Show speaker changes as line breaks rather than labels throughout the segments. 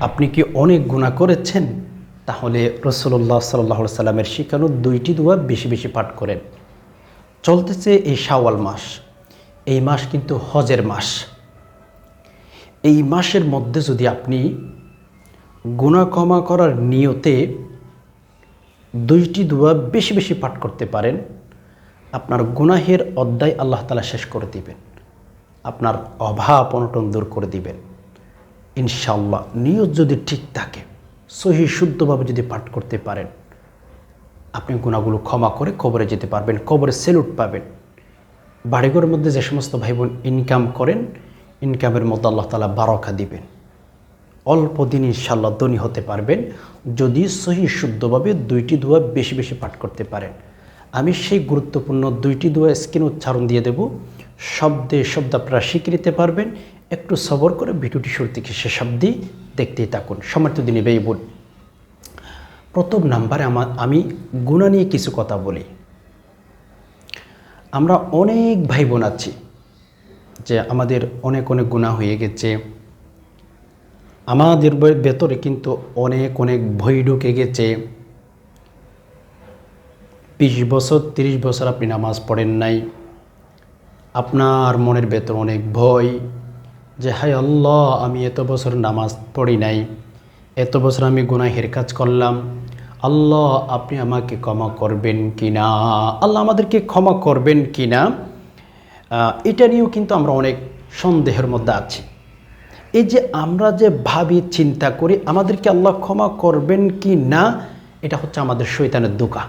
আপনি কি অনেক গুণা করেছেন? তাহলে রসুল্লাহ সাল্লাহ সাল্লামের শিখানো দুইটি দোয়া বেশি বেশি পাঠ করেন। চলতেছে এই শাওয়াল মাস। এই মাস কিন্তু হজের মাস। এই মাসের মধ্যে যদি আপনি গুণা ক্ষমা করার নিয়তে দুইটি দোয়া বেশি বেশি পাঠ করতে পারেন, আপনার গুনাহের অধ্যায় আল্লাহ তালা শেষ করে দিবেন। আপনার অভাব অনটন দূর করে দিবেন। ইনশাল্লাহ নিয়ত যদি ঠিক থাকে, সহি শুদ্ধভাবে যদি পাঠ করতে পারেন, আপনি গুণাগুলো ক্ষমা করে কবরে যেতে পারবেন, কবরে সেলুট পাবেন। বাড়িঘরের মধ্যে যে সমস্ত ভাই বোন ইনকাম করেন, ইনকামের মধ্যে আল্লাহ তালা বারকা দিবেন। অল্প দিন ইনশাল্লাহ ধনী হতে পারবেন, যদি সহি শুদ্ধভাবে দুইটি দোয়া বেশি বেশি পাঠ করতে পারেন। আমি সেই গুরুত্বপূর্ণ দুইটি দোয়া স্ক্রিন উচ্চারণ দিয়ে দেব। শব্দে শব্দ আপনারা শিখে নিতে পারবেন একটু সবর করে ভিডিওটি শুরু থেকে শেষ অব্দি দেখতেই থাকুন। সমর্থ দিনী বেই বোন প্রথম নাম্বারে আমার আমি গুণা নিয়ে কিছু কথা বলি। আমরা অনেক ভাই বোন আছি যে আমাদের অনেক অনেক গুণা হয়ে গেছে। আমাদের ভেতরে কিন্তু অনেক অনেক ভয় ঢুকে গেছে। বিশ বছর, তিরিশ বছর আপনি নামাজ পড়েন নাই। আপনার মনের ভেতর অনেক ভয়। যে, হায় আল্লাহ, আমি এত বছর নামাজ পড়ি নাই, এত বছর আমি গুনাহের কাজ করলাম। আল্লাহ, আপনি আমাকে ক্ষমা করবেন কি না আল্লাহ আমাদেরকে ক্ষমা করবেন কি না এটা নিয়েও কিন্তু আমরা অনেক সন্দেহের মধ্যে আছি। এই যে, আমরা যে ভাবি, চিন্তা করি, আমাদেরকে আল্লাহ ক্ষমা করবেন কি না এটা হচ্ছে আমাদের শৈতানের দোকা।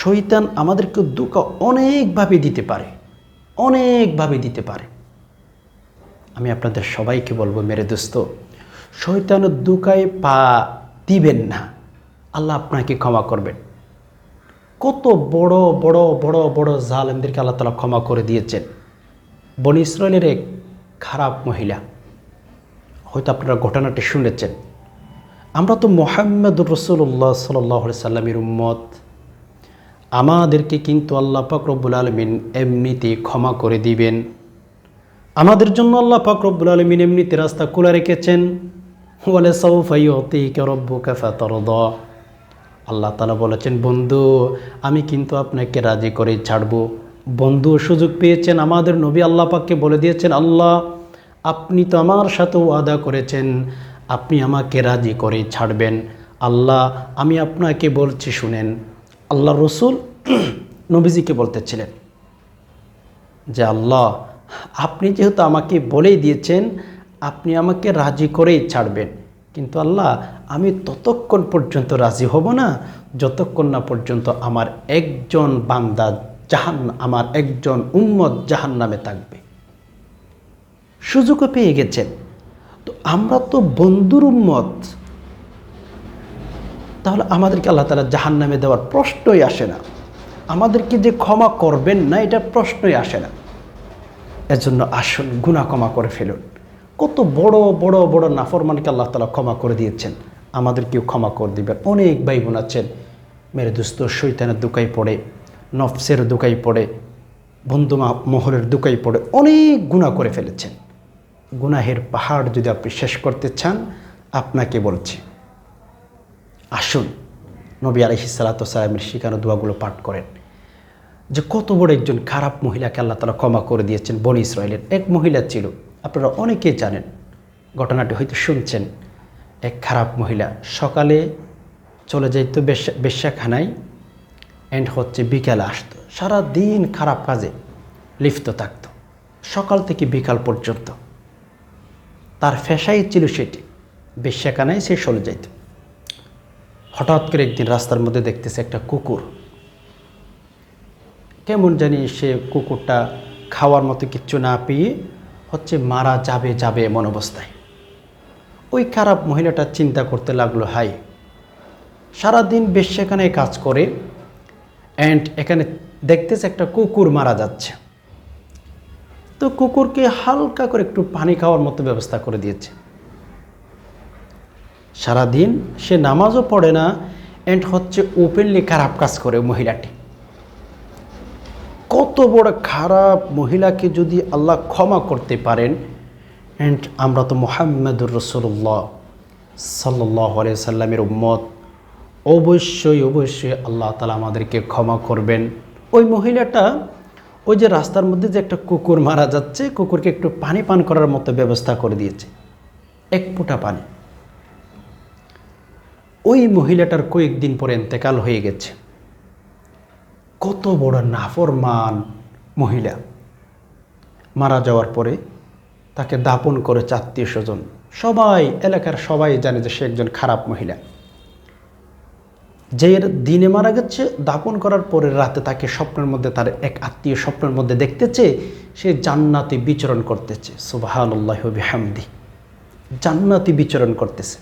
শৈতান আমাদেরকে দোকা অনেকভাবে দিতে পারে অনেকভাবে দিতে পারে। আমি আপনাদের সবাইকে বলব, মেরে দোস্ত শৈতানের দুকায় পা দিবেন না। আল্লাহ আপনাকে ক্ষমা করবেন। কত বড় বড় বড় বড় জালেমদেরকে আল্লাহ তালা ক্ষমা করে দিয়েছেন। বনি ইসরায়েলের এক খারাপ মহিলা, হয়তো আপনারা ঘটনাটি শুনেছেন। আমরা তো মোহাম্মদুর রসুল্লাহ সাল্লাহ সাল্লামের উম্মত। আমাদেরকে কিন্তু আল্লাহ পাক আলমিন এমনিতে ক্ষমা করে দিবেন। আমাদের জন্য আল্লাহ পাক রব্বুল আলমিন এমনিতে রাস্তা খোলা রেখেছেন। বলে আল্লাহ তালা বলেছেন, বন্ধু, আমি কিন্তু আপনাকে রাজি করে ছাড়বো। বন্ধু, সুযোগ পেয়েছেন আমাদের নবী আল্লাহ পাককে বলে দিয়েছেন, আল্লাহ, আপনি তো আমার সাথেও আদা করেছেন, আপনি আমাকে রাজি করে ছাড়বেন। আল্লাহ, আমি আপনাকে বলছি, শুনেন। আল্লাহ রসুল নবীজিকে বলতেছিলেন যে, আল্লাহ আপনি যেহেতু আমাকে বলেই দিয়েছেন, আপনি আমাকে রাজি করেই ছাড়বেন। কিন্তু আল্লাহ, আমি ততক্ষণ পর্যন্ত রাজি হব না, যতক্ষণ না পর্যন্ত আমার একজন বান্দা জাহান আমার একজন উম্মত জাহান নামে থাকবে। সুযোগও পেয়ে গেছেন। তো আমরা তো বন্ধুর উম্মত। তাহলে আমাদেরকে আল্লাহ তালা জাহান নামে দেওয়ার প্রশ্নই আসে না। আমাদেরকে যে ক্ষমা করবেন না, এটা প্রশ্নই আসে না। এজন্য আসুন গুণা ক্ষমা করে ফেলুন। কত বড় বড় বড় নাফরমানকে আল্লাহ তালা ক্ষমা করে দিয়েছেন। আমাদেরকেও ক্ষমা করে দিবেন। অনেক ভাই বোন আছেন, মেরে দুস্ত শৈতানের দুকাই পড়ে, নফসের দুকাই পড়ে, বন্ধু মহলের দুকাই পড়ে, অনেক গুণা করে ফেলেছেন। গুনাহের পাহাড় যদি আপনি শেষ করতে চান, আপনাকে বলছি, আসুন, নবী আলহি সালাতামের শিখানো দোয়াগুলো পাঠ করেন। যে কত বড় একজন খারাপ মহিলাকে আল্লাহ তালা ক্ষমা করে দিয়েছেন বনি ইসরায়েলের। এক মহিলা ছিল, আপনারা অনেকেই জানেন, ঘটনাটি হয়তো শুনছেন। এক খারাপ মহিলা সকালে চলে যাইতো বেশ্যা বেশ্যাখানায় অ্যান্ড হচ্ছে বিকালে আসতো। সারা দিন খারাপ কাজে লিপ্ত থাকতো। সকাল থেকে বিকাল পর্যন্ত তার ফেসাই ছিল সেটি। বেশ্যাখানায় সে চলে যাইত। হঠাৎ করে একদিন রাস্তার মধ্যে দেখতেছে একটা কুকুর কেমন জানি সে কুকুরটা খাওয়ার মতো কিচ্ছু না পেয়ে হচ্ছে মারা যাবে যাবে এমন অবস্থায়। ওই খারাপ মহিলাটা চিন্তা করতে লাগল, হাই, সারাদিন বেশ সেখানে কাজ করে অ্যান্ড এখানে দেখতেছে একটা কুকুর মারা যাচ্ছে। তো কুকুরকে হালকা করে একটু পানি খাওয়ার মতো ব্যবস্থা করে দিয়েছে। সারাদিন সে নামাজও পড়ে না অ্যান্ড হচ্ছে ওপেনলি খারাপ কাজ করে মহিলাটি। কত বড় খারাপ মহিলাকে যদি আল্লাহ ক্ষমা করতে পারেন অ্যান্ড আমরা তো মোহাম্মদুর রসুল্লাহ সাল্লাহ সাল্লামের উম্মত, অবশ্যই অবশ্যই আল্লাহ তালা আমাদেরকে ক্ষমা করবেন। ওই মহিলাটা ওই যে রাস্তার মধ্যে যে একটা কুকুর মারা যাচ্ছে, কুকুরকে একটু পানি পান করার মতো ব্যবস্থা করে দিয়েছে। এক ফুটা পানি। ওই মহিলাটার কয়েকদিন পরে এন্তেকাল হয়ে গেছে। কত বড় নাফরমান মহিলা। মারা যাওয়ার পরে তাকে দাপন করে আত্মীয় স্বজন, সবাই, এলাকার সবাই জানে যে সে একজন খারাপ মহিলা। যে দিনে মারা গেছে, দাপন করার পরে রাতে তাকে স্বপ্নের মধ্যে, তার এক আত্মীয় স্বপ্নের মধ্যে দেখতেছে সে জান্নাতে বিচরণ করতেছে। সুবাহান্লাহ হামদি জান্নাতি বিচরণ করতেছে।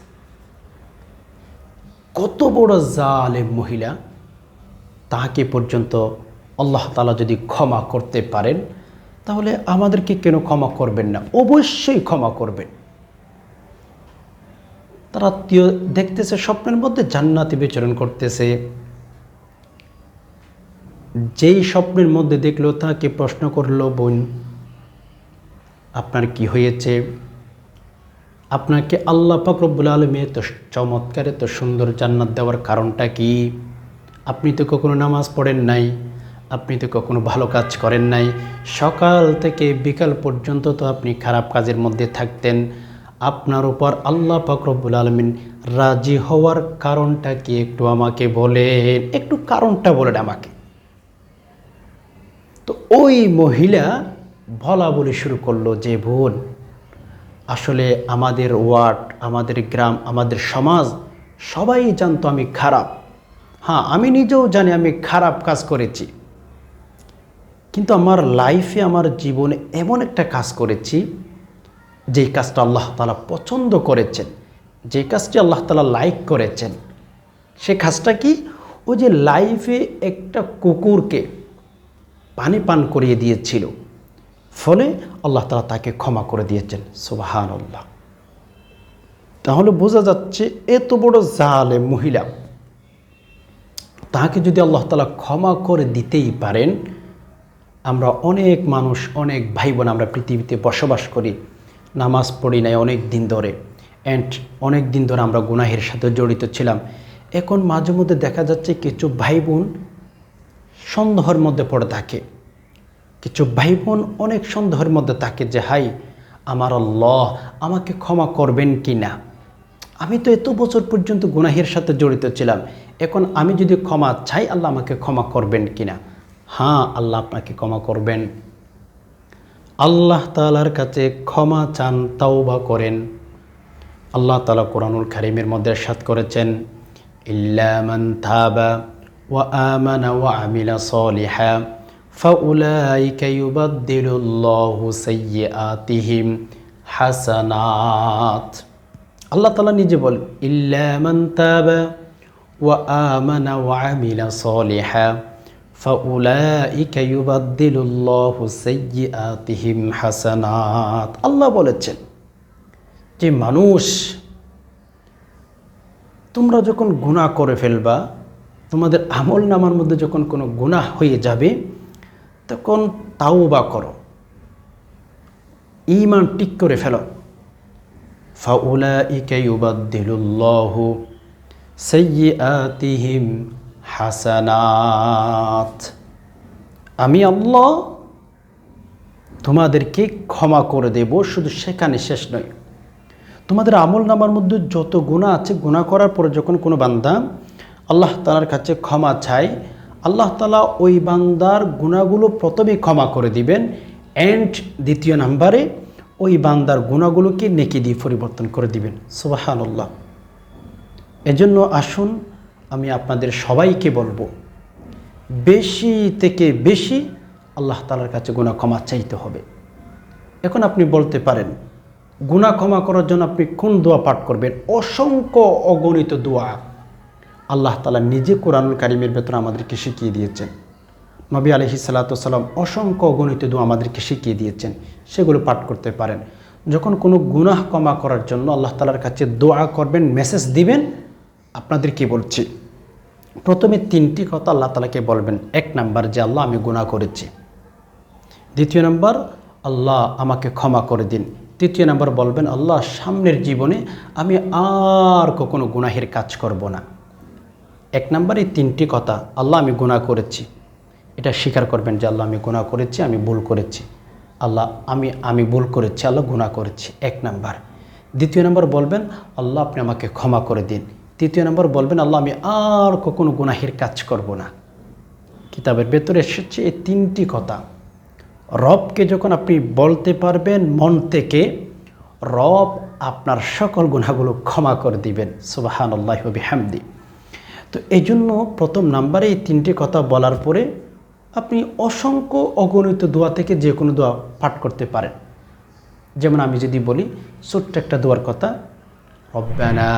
কত বড় জালেম মহিলা তাকে পর্যন্ত আল্লাহ তালা যদি ক্ষমা করতে পারেন, তাহলে আমাদেরকে কেন ক্ষমা করবেন না? অবশ্যই ক্ষমা করবেন। তার আত্মীয় দেখতেছে, স্বপ্নের মধ্যে জান্নাতি বিচরণ করতেছে। যেই স্বপ্নের মধ্যে দেখল, তাকে প্রশ্ন করল, বোন, আপনার কি হয়েছে? আপনাকে আল্লাহ পাক রব্বুল আলমী এত চমৎকার, এত সুন্দর জান্নাত দেওয়ার কারণটা কি? আপনি তো কখনো নামাজ পড়েন নাই, আপনি তো কখনো ভালো কাজ করেন নাই। সকাল থেকে বিকাল পর্যন্ত তো আপনি খারাপ কাজের মধ্যে থাকতেন। আপনার উপর আল্লাহ পাক রব্বুল আলমিন রাজি হওয়ার কারণটা কি একটু আমাকে বলেন? একটু কারণটা বলেন আমাকে। তো ওই মহিলা বলা বলে শুরু করল যে, বোন, আসলে আমাদের ওয়ার্ড, আমাদের গ্রাম, আমাদের সমাজ সবাই জানতো আমি খারাপ। হ্যাঁ আমি নিজেও জানি আমি খারাপ কাজ করেছি। কিন্তু আমার লাইফে আমার জীবনে এমন একটা কাজ করেছি, যেই কাজটা আল্লাহ তালা পছন্দ করেছেন যে কাজটি আল্লাহ তালা লাইক করেছেন, সে কাজটা কি? ওই যে লাইফে একটা কুকুরকে পানি পান করিয়ে দিয়েছিল, ফলে আল্লাহ তালা তাকে ক্ষমা করে দিয়েছেন সুবাহান আল্লাহ তাহলে বোঝা যাচ্ছে এত বড় জালে মহিলা তাকে যদি আল্লাহ তালা ক্ষমা করে দিতেই পারেন, আমরা অনেক মানুষ, অনেক ভাই বোন আমরা পৃথিবীতে বসবাস করি, নামাজ পড়ি নাই অনেক দিন ধরে অ্যান্ড অনেক দিন ধরে আমরা গুনাহের সাথে জড়িত ছিলাম। এখন মাঝে মধ্যে দেখা যাচ্ছে কিছু ভাই বোন সন্দেহের মধ্যে পড়ে থাকে। কিছু ভাই বোন অনেক সন্দেহের মধ্যে থাকে যে, হাই, আমার আল্লাহ আমাকে ক্ষমা করবেন কি না আমি তো এত বছর পর্যন্ত গুনাহের সাথে জড়িত ছিলাম। এখন আমি যদি ক্ষমা চাই, আল্লাহ আমাকে ক্ষমা করবেন কিনা? হ্যাঁ আল্লাহ আপনাকে ক্ষমা করবেন। আল্লাহ তালার কাছে ক্ষমা চান, তাওবা করেন। আল্লাহ তালা কোরআনুল খারিমের মধ্যে সাত করেছেন ইল্লামান থাবা ওয়া আমানা ওয়া আমিলা সলিহা, ফাউলাইকা ইউবাদ্দিলুল্লাহু সাইয়্যাতিহিম হাসানাত। আল্লাহ তালা নিজে বলেন ইল্লামান তাবা ওয়া আমানা ওয়া আমিলা সলিহা فأولئك يبدل الله سيئاتهم حسنات আল্লাহ বলেছেন যে মানুষ তোমরা যখন গুনাহ করে ফেলবা তোমাদের আমল নামার মধ্যে যখন কোনো গুনাহ হয়ে যাবে তখন তাও বা করো ইমান টিক করে ফেলো ফাউলাইকা ইউবাদদিলুল্লাহু সাইয়্যাতিহিম হাসানাত আমি আল্লাহ তোমাদেরকে ক্ষমা করে দেব, শুধু সেখানে শেষ নয়। তোমাদের আমল নামার মধ্যে যত গুণা আছে গুণা করার পরে যখন কোনো বান্দা আল্লাহ তালার কাছে ক্ষমা চায়, আল্লাহ তালা ওই বান্দার গুণাগুলো প্রথমে ক্ষমা করে দিবেন। অ্যান্ড দ্বিতীয় নাম্বারে ওই বান্দার গুণাগুলোকে নেকি দিয়ে পরিবর্তন করে দিবেন। সুবাহান আল্লাহ এজন্য আসুন আমি আপনাদের সবাইকে বলব, বেশি থেকে বেশি আল্লাহ তালার কাছে গুণা ক্ষমা চাইতে হবে। এখন আপনি বলতে পারেন গুণা ক্ষমা করার জন্য আপনি কোন দোয়া পাঠ করবেন? অসংখ্য অগণিত দোয়া আল্লাহ তালা নিজে কোরআনুল কারিমের ভেতরে আমাদেরকে শিখিয়ে দিয়েছেন। নবী আলহি সাল্লাতাম অসংখ্য অগণিত দোয়া আমাদেরকে শিখিয়ে দিয়েছেন, সেগুলো পাঠ করতে পারেন। যখন কোনো গুনাহ ক্ষমা করার জন্য আল্লাহ তালার কাছে দোয়া করবেন, মেসেজ দিবেন আপনাদেরকে বলছি, প্রথমে তিনটি কথা আল্লাহ তালাকে বলবেন। এক নাম্বার যে, আল্লাহ, আমি গুনাহ করেছি। দ্বিতীয় নাম্বার, আল্লাহ, আমাকে ক্ষমা করে দিন। তৃতীয় নম্বর বলবেন, আল্লাহ, সামনের জীবনে আমি আর কখনো গুনাহের কাজ করব না। এক নম্বর, এই তিনটি কথা, আল্লাহ, আমি গুনাহ করেছি। এটা স্বীকার করবেন যে, আল্লাহ, আমি গুনাহ করেছি, আমি ভুল করেছি। আল্লাহ, আমি আমি ভুল করেছি, আল্লাহ, গুনাহ করেছি। এক নাম্বার। দ্বিতীয় নম্বর বলবেন, আল্লাহ, আপনি আমাকে ক্ষমা করে দিন। তৃতীয় নম্বর বলবেন, আল্লাহ, আমি আর কখনো গুনাহের কাজ করব না। কিতাবের ভেতরে এসেছে এই তিনটি কথা। রবকে যখন আপনি বলতে পারবেন, মন থেকে রব আপনার সকল গুণাগুলো ক্ষমা করে দিবেন। সুবাহান আল্লাহ হামদি তো এই জন্য প্রথম নাম্বারে এই তিনটি কথা বলার পরে আপনি অসংখ্য অগণিত দোয়া থেকে যে কোনো দোয়া পাঠ করতে পারেন। যেমন আমি যদি বলি, ছোট্ট একটা দোয়ার কথা, রব্বানা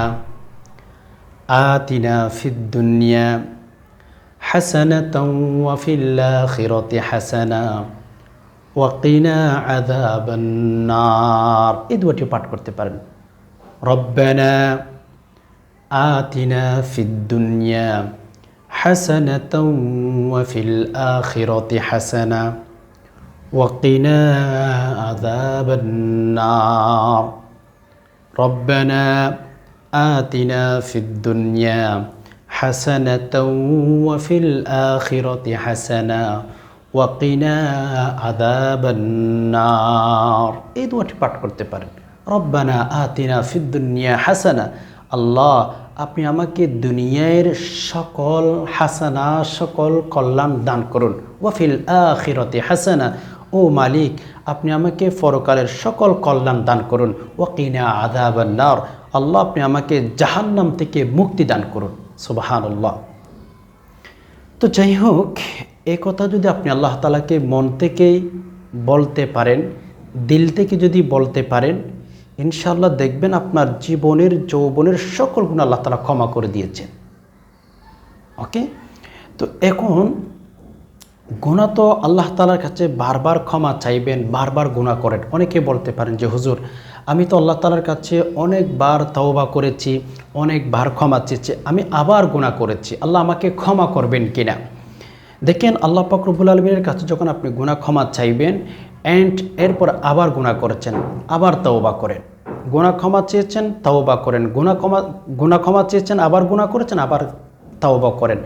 আতিনা ফিদ্দুনিয়া হাসানাতাও ওয়া ফিল আখিরাতি হাসানা ওয়াকিনা আযাবান্নার এই দুয়াটি পাঠ করতে পারেন. রব্বানা আতিনা ফিদ দুনিয়া হাসানাতাও ওয়া ফিল আখিরাতি হাসানা ওয়াকিনা আযাবান্নার রব্বানা আতিনা ফিদ দুনিয়া হাসানাতাও ওয়া ফিল আখিরাতি হাসানা ওয়াকিনা আদাবান্নার এই দুয়াটি পাঠ করতে পারেন। রব্বানা আতিনা ফিদ্দুনিয়া হাসানা আল্লাহ, আপনি আমাকে দুনিয়ার সকল হাসানা, সকল কল্যাণ দান করুন। ওয়াফিল আখিরতে হাসানা ও মালিক, আপনি আমাকে ফরকালের সকল কল্যাণ দান করুন। ওয়াকিনা আদাবান্নার আল্লাহ আপনি আমাকে জাহান্নাম থেকে মুক্তি দান করুন। সুবাহান আল্লাহ তো যাই হোক, এ কথা যদি আপনি আল্লাহ তালাকে মন থেকেই বলতে পারেন, দিল থেকে যদি বলতে পারেন ইনশাল্লাহ দেখবেন আপনার জীবনের, যৌবনের সকল গুণ আল্লাহ তালা ক্ষমা করে দিয়েছেন। ওকে? তো এখন গুণা তো আল্লাহ তালার কাছে বারবার ক্ষমা চাইবেন, বারবার গুণা করেন। অনেকে বলতে পারেন যে, হুজুর আমি তো আল্লাহ তালার কাছে অনেকবার তাওবা করেছি, অনেকবার ক্ষমা চেয়েছি, আমি আবার গুণা করেছি। আল্লাহ আমাকে ক্ষমা করবেন কিনা দেখেন, আল্লাহ পাকরবুল আলমীর কাছে যখন আপনি গুণা ক্ষমা চাইবেন অ্যান্ড এরপর আবার গুণা করেছেন, আবার তাওবা করেন। গুণা ক্ষমা চেয়েছেন, তাওবা করেন। গুণা ক্ষমা গুণা ক্ষমা চেয়েছেন, আবার গুণা করেছেন, আবার তাওবা করেন।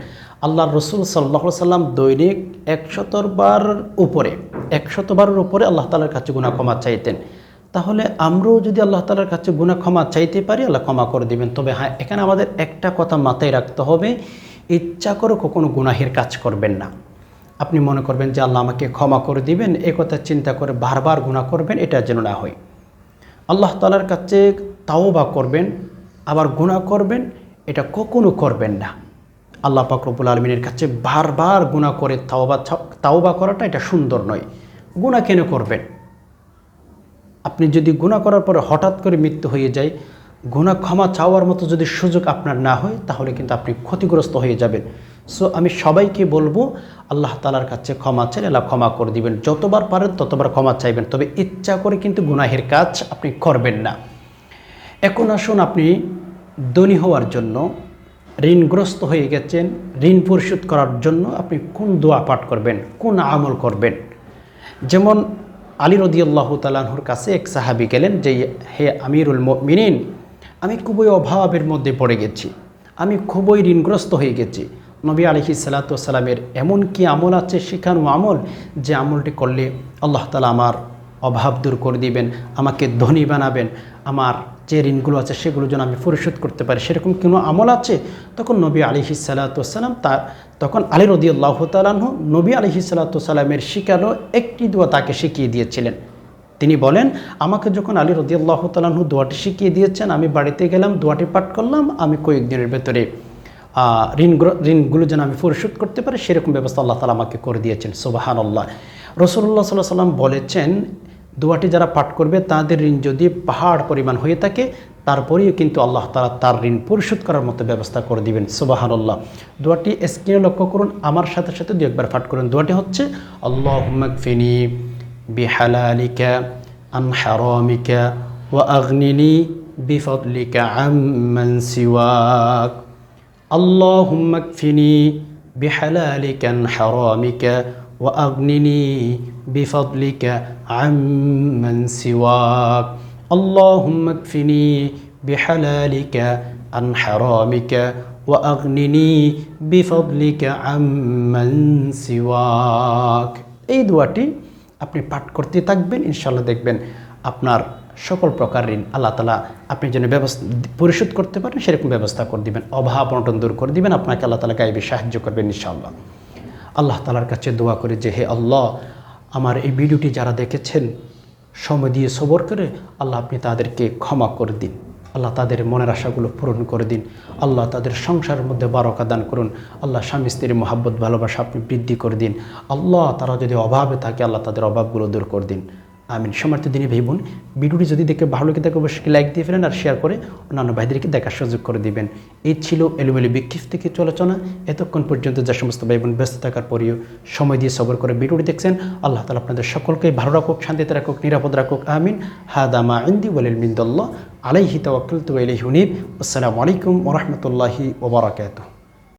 আল্লাহ রসুল সাল্লাহ সাল্লাম দৈনিক একশতবার উপরে, একশতবারের উপরে আল্লাহ তালার কাছে গুণা ক্ষমা চাইতেন। তাহলে আমরাও যদি আল্লাহ তালার কাছে গুণা ক্ষমা চাইতে পারি, আল্লাহ ক্ষমা করে দিবেন। তবে হ্যাঁ এখানে আমাদের একটা কথা মাথায় রাখতে হবে, ইচ্ছা করে কখনো গুনাহের কাজ করবেন না। আপনি মনে করবেন যে আল্লাহ আমাকে ক্ষমা করে দিবেন, এ কথা চিন্তা করে বারবার গুণা করবেন, এটা যেন না হয়। আল্লাহ তালার কাছে তাও বা করবেন, আবার গুণা করবেন, এটা কখনো করবেন না। আল্লাহ পাকরবুল আলমিনের কাছে বারবার গুণা করে তাওবা তাওবা করাটা এটা সুন্দর নয়। গুণা কেন করবেন? আপনি যদি গুণা করার পরে হঠাৎ করে মৃত্যু হয়ে যায়, গুণা ক্ষমা চাওয়ার মতো যদি সুযোগ আপনার না হয়, তাহলে কিন্তু আপনি ক্ষতিগ্রস্ত হয়ে যাবেন। সো আমি সবাইকে বলব, আল্লাহ তালার কাছে ক্ষমা চাইলে আল্লাহ ক্ষমা করে দিবেন। যতবার পারেন ততবার ক্ষমা চাইবেন। তবে ইচ্ছা করে কিন্তু গুনাহের কাজ আপনি করবেন না। এখন আসুন আপনি ধনী হওয়ার জন্য, ঋণগ্রস্ত হয়ে গেছেন, ঋণ পরিশোধ করার জন্য আপনি কোন দোয়া পাঠ করবেন, কোন আমল করবেন? যেমন আলী রদিয়াল্লাহ তালাহুর কাছে এক সাহাবি গেলেন যে, হে আমিরুল মিনিন আমি খুবই অভাবের মধ্যে পড়ে গেছি। আমি খুবই ঋণগ্রস্ত হয়ে গেছি। নবী আলহি সালাতামের এমন কি আমল আছে শেখানো আমল যে আমলটি করলে আল্লাহ তালা আমার অভাব দূর করে দিবেন, আমাকে ধনী বানাবেন, আমার যে ঋণগুলো আছে সেগুলো যেন আমি পরিশোধ করতে পারি। সেরকম কোনো আমল আছে? তখন নবী আলিহি সাল্লাতাম তার তখন আলী রদি আল্লাহ তালাহ নবী আলিহি সাল্লাতামের শিখানো একটি দোয়া তাকে শিখিয়ে দিয়েছিলেন। তিনি বলেন, আমাকে যখন আলী রদি আল্লাহ তালাহু দোয়াটি শিখিয়ে দিয়েছেন, আমি বাড়িতে গেলাম, দোয়াটি পাঠ করলাম, আমি কয়েকদিনের ভেতরে ঋণ ঋণগুলো যেন আমি পরিশোধ করতে পারি, সেরকম ব্যবস্থা আল্লাহ তালা আমাকে করে দিয়েছেন। সোবাহান আল্লাহ রসুল্লাহ সাল্লাহ সাল্লাম বলেছেন দোয়াটি যারা পাঠ করবে তাদের ঋণ যদি পাহাড় পরিমাণ হয়ে থাকে তারপরেও কিন্তু আল্লাহ তালা তার ঋণ পরিশোধ করার মতো ব্যবস্থা করে দিবেন সোবাহান আল্লাহ দোয়াটি স্ক্রিনে লক্ষ্য করুন আমার সাথে সাথে দু একবার পাঠ করুন দোয়াটি হচ্ছে আল্লাহ ফিনি বিহালালিকা আন হারামিকা ওয়া আগ্নিনি বিফদলিকা আম্মান সিওয়াক اللهم اكفني بحلالك عن حرامك وأغنني بفضلك عمن سواك اللهم اكفني بحلالك عن حرامك وأغنني بفضلك عمن سواك এই দোয়াটি আপনি পাঠ করতে থাকবেন ইনশাল্লাহ দেখবেন আপনার সকল প্রকার ঋণ আল্লাহ তালা আপনি যেন ব্যবস্থা পরিশোধ করতে পারেন সেরকম ব্যবস্থা করে দিবেন অভাব অনটন দূর করে দিবেন আপনাকে আল্লাহ তালা গাইবে সাহায্য করবেন ইনশাল্লাহ আল্লাহ তালার কাছে দোয়া করে যে হে আল্লাহ আমার এই ভিডিওটি যারা দেখেছেন, সময় দিয়ে সবর করে আল্লাহ আপনি তাদেরকে ক্ষমা করে দিন। আল্লাহ তাদের মনের আশাগুলো পূরণ করে দিন। আল্লাহ তাদের সংসারের মধ্যে বারকা দান করুন। আল্লাহ স্বামী স্ত্রীর মহাব্বত, ভালোবাসা আপনি বৃদ্ধি করে দিন। আল্লাহ তারা যদি অভাবে থাকে, আল্লাহ তাদের অভাবগুলো দূর করে দিন। আমিন। সমর্থ দিনে ভাই বোন, ভিডিওটি যদি দেখে ভালো লাগে থাকে অবশ্যই লাইক দিয়ে ফেলেন আর শেয়ার করে অন্যান্য ভাইদেরকে দেখার সুযোগ করে দিবেন। এই ছিল এলোমেলো বিক্ষিপ্ত থেকে চলোচনা এতক্ষণ পর্যন্ত যে সমস্ত ভাই বোন ব্যস্ত থাকার পরেও সময় দিয়ে সবর করে ভিডিওটি দেখছেন, আল্লাহ তালা আপনাদের সকলকে ভালো রাখুক, শান্তিতে রাখুক, নিরাপদ রাখুক, আমিন। হাদামা ইন্দি ওয়ালিল মিন্দল্লাহ, আলাইহি তাওয়াক্কালতু ওয়া উনীব। আসসালামু আলাইকুম ওয়া রাহমাতুল্লাহি ওয়া বারাকাতুহু।